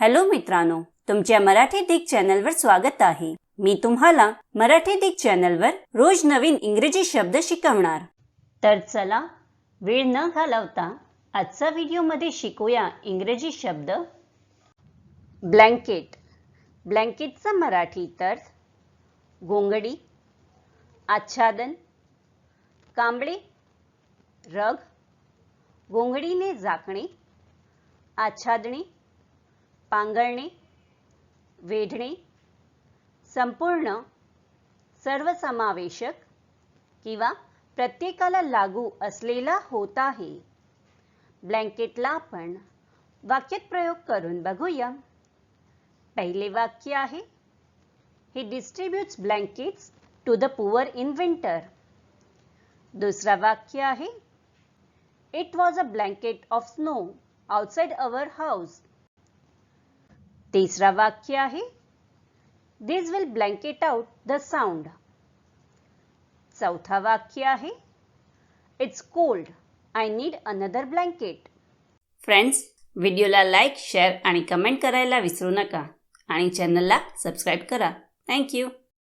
Hello मित्रांनो तुमच्या मराठी दिग चॅनलवर स्वागत आहे. मी तुम्हाला मराठी दिग चॅनलवर रोज नवीन इंग्रजी शब्द शिकवणार. तर चला वेळ न घालवता आजचा व्हिडिओमध्ये शिकूया इंग्रजी शब्द. ब्लँकेट. ब्लँकेटचा मराठी तर गोंगडी आच्छादन कांबळे रग गोंगडीने झाकणे आच्छादणे पांगळणे वेढणे संपूर्ण सर्वसमावेशक किंवा प्रत्येकाला लागू असलेला होत आहे. ब्लँकेटला आपण वाक्यात प्रयोग करून बघूया. पहिले वाक्य आहे he distributes blankets to the poor in winter दुसरा वाक्य आहे it was a blanket of snow outside our house तिसरा वाक्य आहे. This will blanket out the sound चौथा वाक्य आहे. It's cold I need another blanket friends व्हिडिओला लाईक शेअर आणि कमेंट करायला विसरू नका. आणि चॅनलला सबस्क्राईब करा. थँक्यू